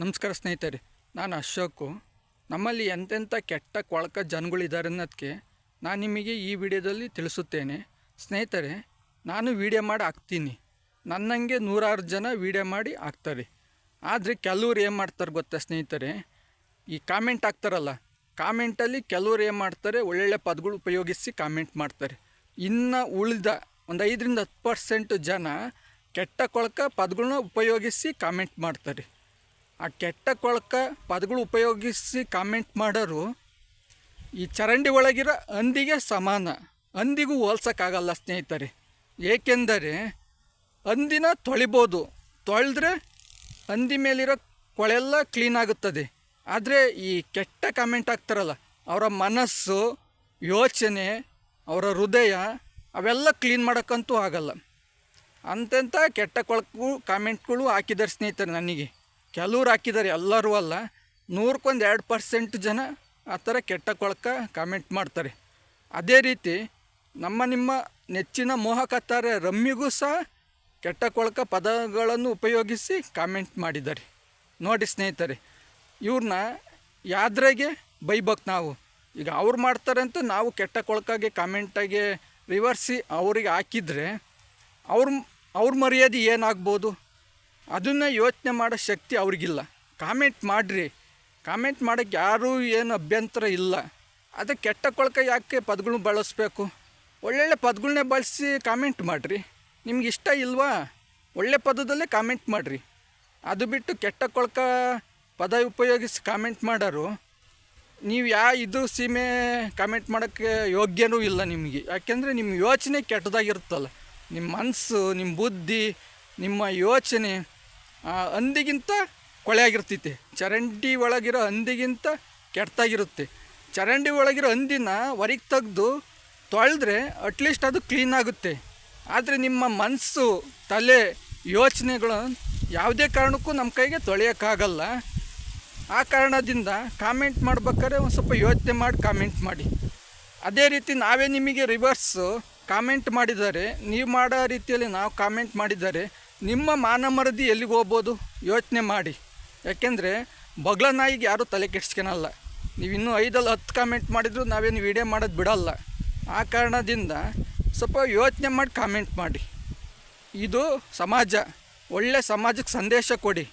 ನಮಸ್ಕಾರ ಸ್ನೇಹಿತರೆ, ನಾನು ಅಶೋಕು. ನಮ್ಮಲ್ಲಿ ಎಂತೆಂಥ ಕೆಟ್ಟ ಕೊಳಕ ಜನಗಳಿದ್ದಾರೆ ಅನ್ನೋದಕ್ಕೆ ನಾನು ನಿಮಗೆ ಈ ವಿಡಿಯೋದಲ್ಲಿ ತಿಳಿಸುತ್ತೇನೆ. ಸ್ನೇಹಿತರೆ, ನಾನು ವಿಡಿಯೋ ಮಾಡಿ ಹಾಕ್ತೀನಿ. ನನ್ನಂಗೆ ನೂರಾರು ಜನ ವಿಡಿಯೋ ಮಾಡಿ ಹಾಕ್ತಾರೆ. ಆದರೆ ಕೆಲವ್ರು ಏನು ಮಾಡ್ತಾರೆ ಗೊತ್ತಾ ಸ್ನೇಹಿತರೆ? ಈ ಕಾಮೆಂಟ್ ಹಾಕ್ತಾರಲ್ಲ ಕಾಮೆಂಟಲ್ಲಿ ಕೆಲವ್ರು ಏನು ಮಾಡ್ತಾರೆ, ಒಳ್ಳೊಳ್ಳೆ ಪದಗಳು ಉಪಯೋಗಿಸಿ ಕಾಮೆಂಟ್ ಮಾಡ್ತಾರೆ. ಇನ್ನು ಉಳಿದ ಒಂದು ಐದರಿಂದ ಹತ್ತು ಪರ್ಸೆಂಟ್ ಜನ ಕೆಟ್ಟ ಕೊಳಕ ಪದಗಳನ್ನ ಉಪಯೋಗಿಸಿ ಕಾಮೆಂಟ್ ಮಾಡ್ತಾರೆ. ಆ ಕೆಟ್ಟ ಕೊಳಕ ಪದಗಳು ಉಪಯೋಗಿಸಿ ಕಾಮೆಂಟ್ ಮಾಡೋರು ಈ ಚರಂಡಿ ಒಳಗಿರೋ ಹಂದಿಗೆ ಸಮಾನ. ಹಂದಿಗೂ ಹೋಲ್ಸೋಕ್ಕಾಗಲ್ಲ ಸ್ನೇಹಿತರೆ. ಏಕೆಂದರೆ ಹಂದಿನ ತೊಳಿಬೋದು. ತೊಳೆದ್ರೆ ಹಂದಿ ಮೇಲಿರೋ ಕೊಳೆಲ್ಲ ಕ್ಲೀನ್ ಆಗುತ್ತದೆ. ಆದರೆ ಈ ಕೆಟ್ಟ ಕಾಮೆಂಟ್ ಆಗ್ತಾರಲ್ಲ ಅವರ ಮನಸ್ಸು, ಯೋಚನೆ, ಅವರ ಹೃದಯ ಅವೆಲ್ಲ ಕ್ಲೀನ್ ಮಾಡೋಕ್ಕಂತೂ ಆಗಲ್ಲ. ಅಂತೆಂಥ ಕೆಟ್ಟ ಕೊಳಕು ಕಾಮೆಂಟ್ಗಳು ಹಾಕಿದ್ದಾರೆ ಸ್ನೇಹಿತರೆ ನನಗೆ. ಕೆಲವ್ರು ಹಾಕಿದ್ದಾರೆ, ಎಲ್ಲರೂ ಅಲ್ಲ. ನೂರಕ್ಕೊಂದು ಎರಡು ಪರ್ಸೆಂಟ್ ಜನ ಆ ಥರ ಕೆಟ್ಟ ಕೊಳಕ ಕಾಮೆಂಟ್ ಮಾಡ್ತಾರೆ. ಅದೇ ರೀತಿ ನಮ್ಮ ನಿಮ್ಮ ನೆಚ್ಚಿನ ಮೋಹಕತ್ತಾರೆ ರಮ್ಮಿಗೂ ಸಹ ಕೆಟ್ಟ ಕೊಳಕ ಪದಗಳನ್ನು ಉಪಯೋಗಿಸಿ ಕಾಮೆಂಟ್ ಮಾಡಿದ್ದಾರೆ. ನೋಡಿ ಸ್ನೇಹಿತರೆ ಇವ್ರನ್ನ ಯಾದ್ರಾಗೆ ಬೈಬೇಕು ನಾವು. ಈಗ ಅವ್ರು ಮಾಡ್ತಾರೆ ಅಂತ ನಾವು ಕೆಟ್ಟ ಕೊಳಕಾಗೆ ಕಾಮೆಂಟಾಗೆ ರಿವರ್ಸಿ ಅವ್ರಿಗೆ ಹಾಕಿದರೆ ಅವ್ರ ಅವ್ರ ಮರ್ಯಾದೆ ಏನಾಗ್ಬೋದು? ಅದನ್ನು ಯೋಚನೆ ಮಾಡೋ ಶಕ್ತಿ ಅವ್ರಿಗಿಲ್ಲ. ಕಾಮೆಂಟ್ ಮಾಡಿರಿ. ಕಾಮೆಂಟ್ ಮಾಡೋಕ್ಕೆ ಯಾರೂ ಏನು ಅಭ್ಯಂತರ ಇಲ್ಲ. ಅದು ಕೆಟ್ಟ ಕೊಳಕ ಯಾಕೆ ಪದಗಳನ್ನ ಬಳಸಬೇಕು? ಒಳ್ಳೊಳ್ಳೆ ಪದಗಳನ್ನೇ ಬಳಸಿ ಕಾಮೆಂಟ್ ಮಾಡಿರಿ. ನಿಮ್ಗೆ ಇಷ್ಟ ಇಲ್ವಾ? ಒಳ್ಳೆ ಪದದಲ್ಲೇ ಕಾಮೆಂಟ್ ಮಾಡಿರಿ. ಅದು ಬಿಟ್ಟು ಕೆಟ್ಟ ಕೊಳಕ ಪದ ಉಪಯೋಗಿಸಿ ಕಾಮೆಂಟ್ ಮಾಡೋರು, ನೀವು ಯಾ ಇದು ಸೀಮೆ ಕಾಮೆಂಟ್ ಮಾಡೋಕ್ಕೆ ಯೋಗ್ಯನೂ ಇಲ್ಲ ನಿಮಗೆ. ಯಾಕೆಂದರೆ ನಿಮ್ಮ ಯೋಚನೆ ಕೆಟ್ಟದಾಗಿರುತ್ತಲ್ಲ. ನಿಮ್ಮ ಮನಸ್ಸು, ನಿಮ್ಮ ಬುದ್ಧಿ, ನಿಮ್ಮ ಯೋಚನೆ ಹಂದಿಗಿಂತ ಕೊಳೆಯಾಗಿರ್ತೈತೆ. ಚರಂಡಿ ಒಳಗಿರೋ ಹಂದಿಗಿಂತ ಕೆಟ್ಟದಾಗಿರುತ್ತೆ. ಚರಂಡಿ ಒಳಗಿರೋ ಹಂದಿನ ಹೊರಗೆ ತೆಗೆದು ತೊಳೆದ್ರೆ ಅಟ್ಲೀಸ್ಟ್ ಅದು ಕ್ಲೀನ್ ಆಗುತ್ತೆ. ಆದರೆ ನಿಮ್ಮ ಮನಸ್ಸು ತಲೆ ಯೋಚನೆಗಳು ಯಾವುದೇ ಕಾರಣಕ್ಕೂ ನಮ್ಮ ಕೈಗೆ ತೊಳೆಯೋಕ್ಕಾಗಲ್ಲ. ಆ ಕಾರಣದಿಂದ ಕಾಮೆಂಟ್ ಮಾಡ್ಬೇಕಾದ್ರೆ ಒಂದು ಸ್ವಲ್ಪ ಯೋಚನೆ ಮಾಡಿ ಕಾಮೆಂಟ್ ಮಾಡಿ. ಅದೇ ರೀತಿ ನಾವೇ ನಿಮಗೆ ರಿವರ್ಸು ಕಾಮೆಂಟ್ ಮಾಡಿದ್ದಾರೆ ನೀವು ಮಾಡೋ ರೀತಿಯಲ್ಲಿ ನಾವು ಕಾಮೆಂಟ್ ಮಾಡಿದ್ದಾರೆ ನಿಮ್ಮ ಮಾನ ಮರದಿ ಎಲ್ಲಿಗೆ ಹೋಗ್ಬೋದು? ಯೋಚನೆ ಮಾಡಿ. ಯಾಕೆಂದರೆ ಬಗ್ಲ ನಾಯಿಗೆ ಯಾರೂ ತಲೆ ಕೆಡ್ಸ್ಕೊಳಲ್ಲ ನೀವು ಇನ್ನೂ ಐದಲ್ಲಿ ಹತ್ತು ಕಾಮೆಂಟ್ ಮಾಡಿದ್ರು ನಾವೇನು ವೀಡಿಯೋ ಮಾಡೋದು ಬಿಡಲ್ಲ. ಆ ಕಾರಣದಿಂದ ಸ್ವಲ್ಪ ಯೋಚನೆ ಮಾಡಿ ಕಾಮೆಂಟ್ ಮಾಡಿ. ಇದು ಸಮಾಜ. ಒಳ್ಳೆ ಸಮಾಜಕ್ಕೆ ಸಂದೇಶ ಕೊಡಿ.